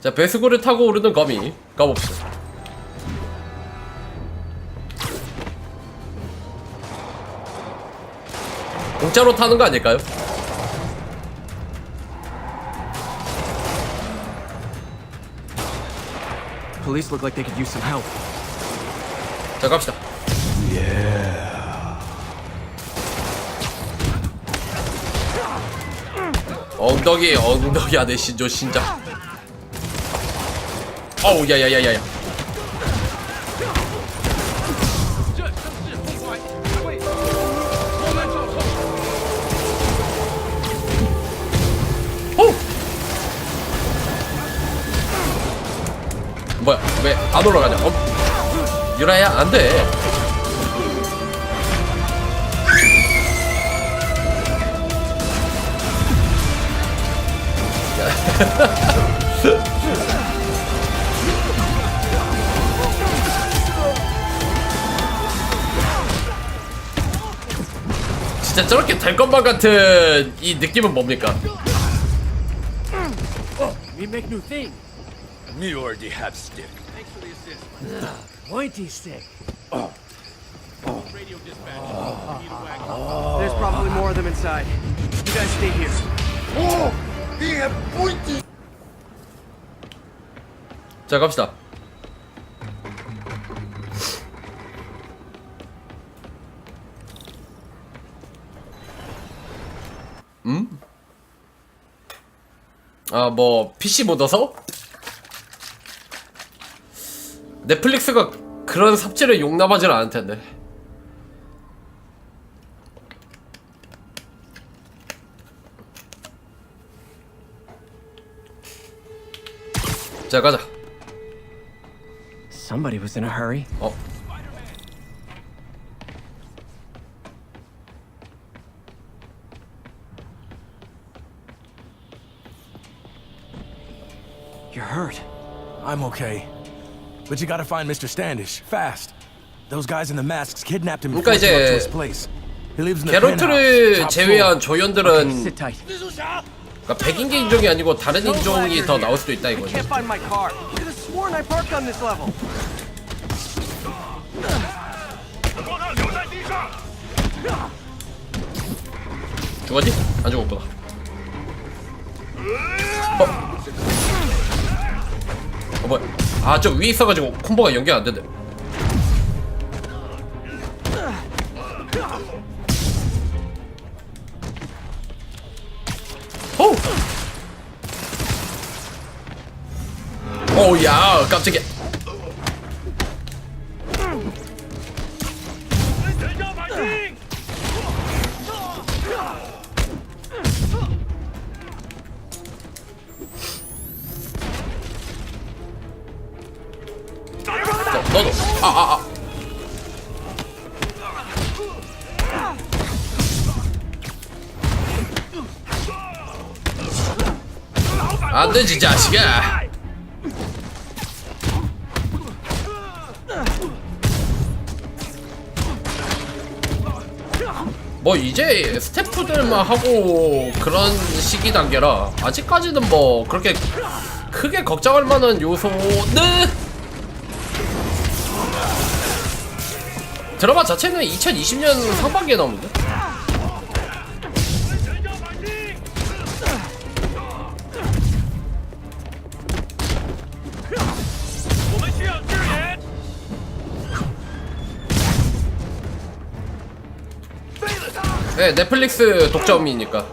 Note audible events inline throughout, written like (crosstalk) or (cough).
자 배수구를 타고 오르는 거미. 가봅시다. 공짜로 타는 거 아닐까요? Police look like they could use some help. 자 갑시다. 엉덩이 엉덩이 안에 신조 신장 어우 야야야야야 호! 뭐야 왜 안 올라가냐 어? 유라야 안돼 (laughs) 진짜 저렇게 될 것만 같은 이 느낌은 뭡니까? We make new thing. Me already have stick. Pointy stick. There's probably more of them inside. You guys stay here. 자 갑시다 아뭐 PC 묻어서? 넷플릭스가 그런 삽질을 용납하지는 않을 텐데 자 가자 Somebody was in a hurry. 어 I'm okay. But you gotta find Mr. Standish, fast. Those guys in the masks kidnapped him and 그러니까 him up to 이제 his place. He lives in the penthouse, 게롤트를 top 제외한 floor. 조연들은 Sit tight. 그러니까 백인계 인종이 아니고 다른 인종이 더 나올 수도 있다 이거지. Can't find my car. Could have sworn I parked on this level. 죽었니? 안 죽었구나. 어 뭐야? 아 저 위에 있어가지고 콤보가 연결 안 된대. 오! 오야 깜짝이야. 안 되지 자식아. 뭐 이제 스태프들만 하고 그런 시기 단계라 아직까지는 뭐 그렇게 크게 걱정할 만한 요소는 드라마 자체는 2020년 상반기에 나오는데 네 넷플릭스 독점이니까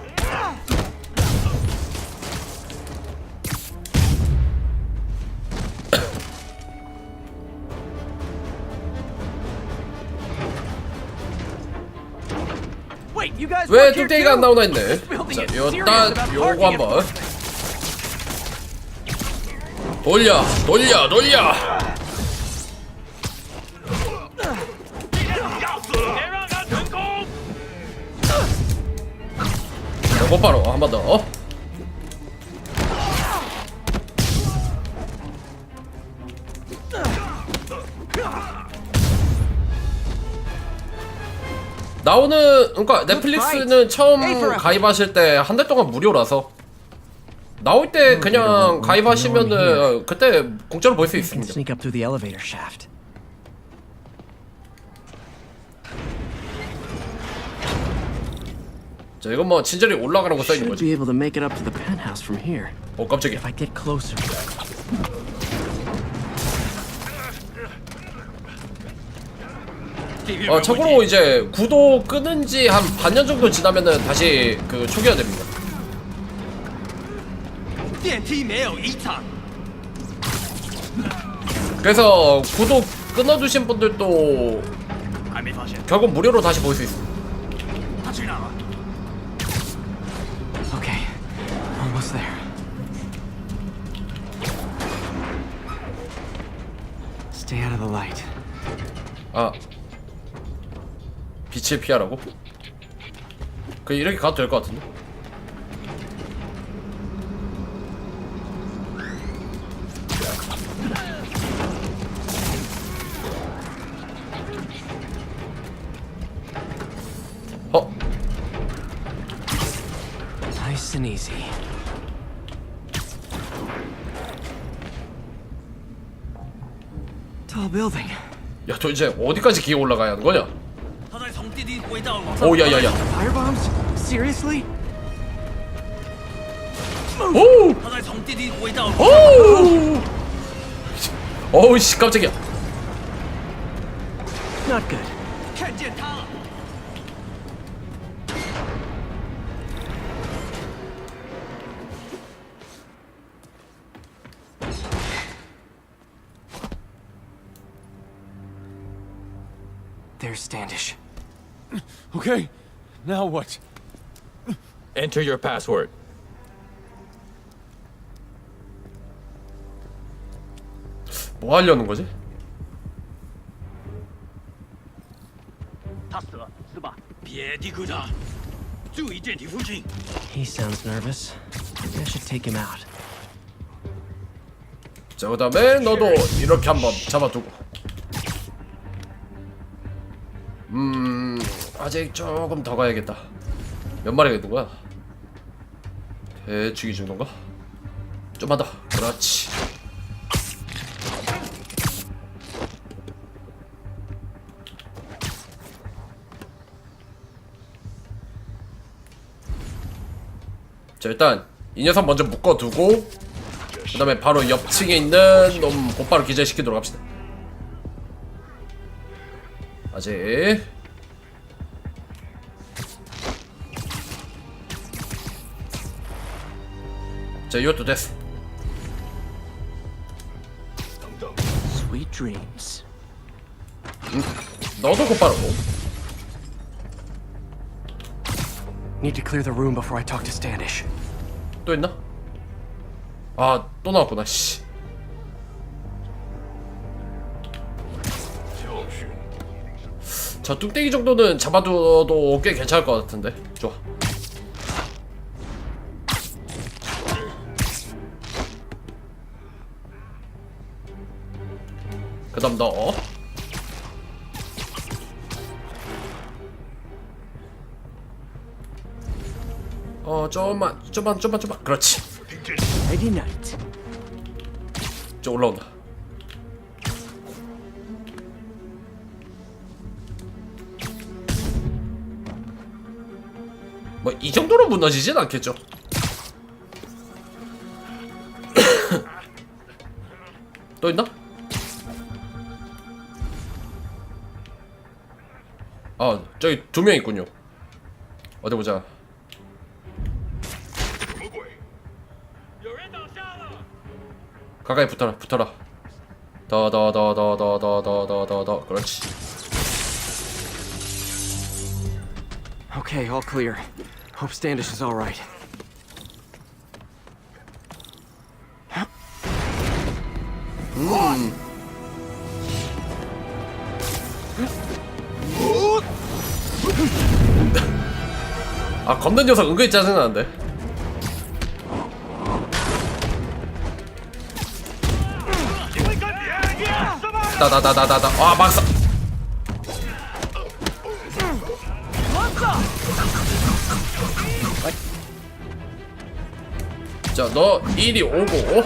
왜 뚝배기가 안? 나오나 했네 자 요딴 요거 한번 돌려 돌려 돌려 곧바로 한 번 더. 나오는 그러니까 넷플릭스는 처음 가입하실 때 한 달 동안 무료라서 나올 때 그냥 가입하시면은 그때 공짜로 볼 수 있습니다. 자 이건 뭐 친절히 올라가라고 써있는 거지. 오 어, 깜짝이야. 어, 참고로 이제 구도 끄는 지 한 반년 정도 지나면은 다시 그 초기화 됩니다. 그래서 구독 끊어주신 분들도 결국 무료로 다시 볼 수 있습니다. The light. 아 빛을 피하라고? 그 이렇게 가도 될 것 같은데? Tall building. 야, 도대체 어디까지 기어 올라가야 하는 거냐? 오, 야, 야, 야. Firebombs? Seriously? 오! 오! 어우 씨 깜짝이야. Not good. Mayor Standish. Okay, now what? Enter your password. 뭐 하려는 거지? He sounds nervous. Maybe I should take him out. 자, 그다음에 너도 이렇게 한번 잡아두고. 아직 조금 더 가야겠다. 몇 마리가 있는 거야? 대충 이 정도인가? 좀만 더. 그렇지. 자 일단 이 녀석 먼저 묶어두고 그 다음에 바로 옆층에 있는 놈 곧바로 기절시키도록 합시다. 아직 자 이것도 됐어 Sweet dreams. 너도 곧바로 Need to clear the room before I talk to Standish. 또 있나? 아 또 나왔구나 씨자 뚝배기 정도는 잡아둬도 꽤 괜찮을 것 같은데 좋아 그 다음 너 어, 좀만, 좀만, 좀만, 좀만. 그렇지. 저 올라온다. 뭐 이 정도로 무너지진 않겠죠. (coughs) 또 있나? 아 저기 두 명 있군요 어디 보자 가까이 붙어라 붙어라 더 더 더 더 더 더 더 더 더 더 그렇지 Okay, all clear. Hope Standish is all right. 음. 아 건든 녀석 은근히 짜증나는데. 나나나나나나. 와 아, 막사. 자너 이리 오고.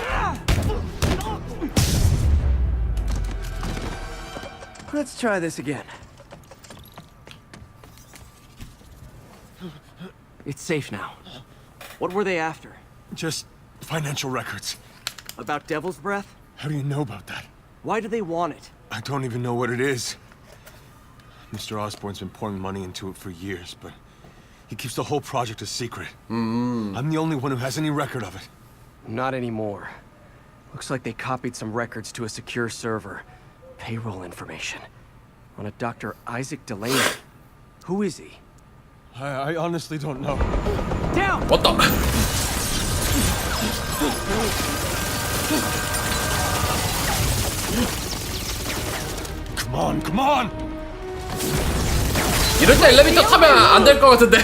Let's try this again. It's safe now. What were they after? Just financial records. About Devil's Breath? How do you know about that? Why do they want it? I don't even know what it is. Mr. Osborne's been pouring money into it for years, but he keeps the whole project a secret. Mm-hmm. I'm the only one who has any record of it. Not anymore. Looks like they copied some records to a secure server. Payroll information. On a Dr. Isaac Delaney. Who is he? I, I honestly don't know. Down! 왔다. Come on, come on! 이럴 때 엘리베이터 타면 안 될 것 같은데.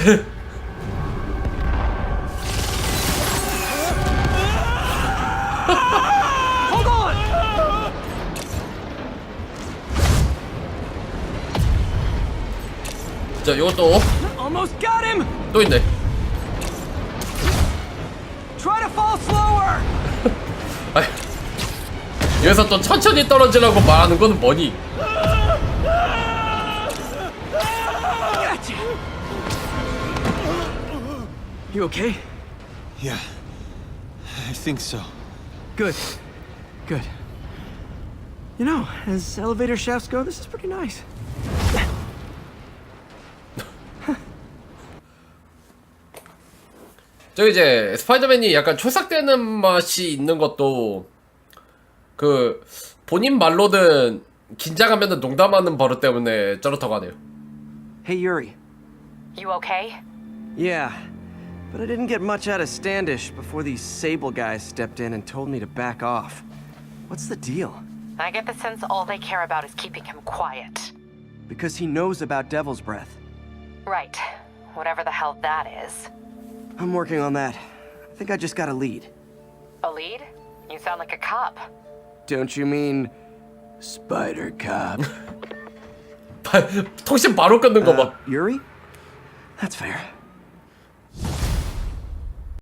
Hold on! 자, 이것도 Almost got him! 또 있네. Try to fall slower! 아이, 여기서 또 천천히 떨어지라고 말하는 건 뭐니? Gotcha! You okay? Yeah, I think so. Good. Good. You know, as elevator shafts go, this is pretty nice. 저 이제 스파이더맨이 약간 초삭되는 맛이 있는 것도 그 본인 말로는 긴장하면 농담하는 버릇 때문에 저렇다고 하네요. Hey, Yuri. You okay? Yeah, but I didn't get much out of Standish before these Sable guys stepped in and told me to back off. What's the deal? I get the sense all they care about is keeping him quiet. Because he knows about Devil's Breath. Right. Whatever the hell that is. I'm working on that. I think I just got a lead. A lead? You sound like a cop. Don't you mean Spider Cop? (laughs) 통신 바로 끊는 거 봐. Uh, Yuri? That's fair.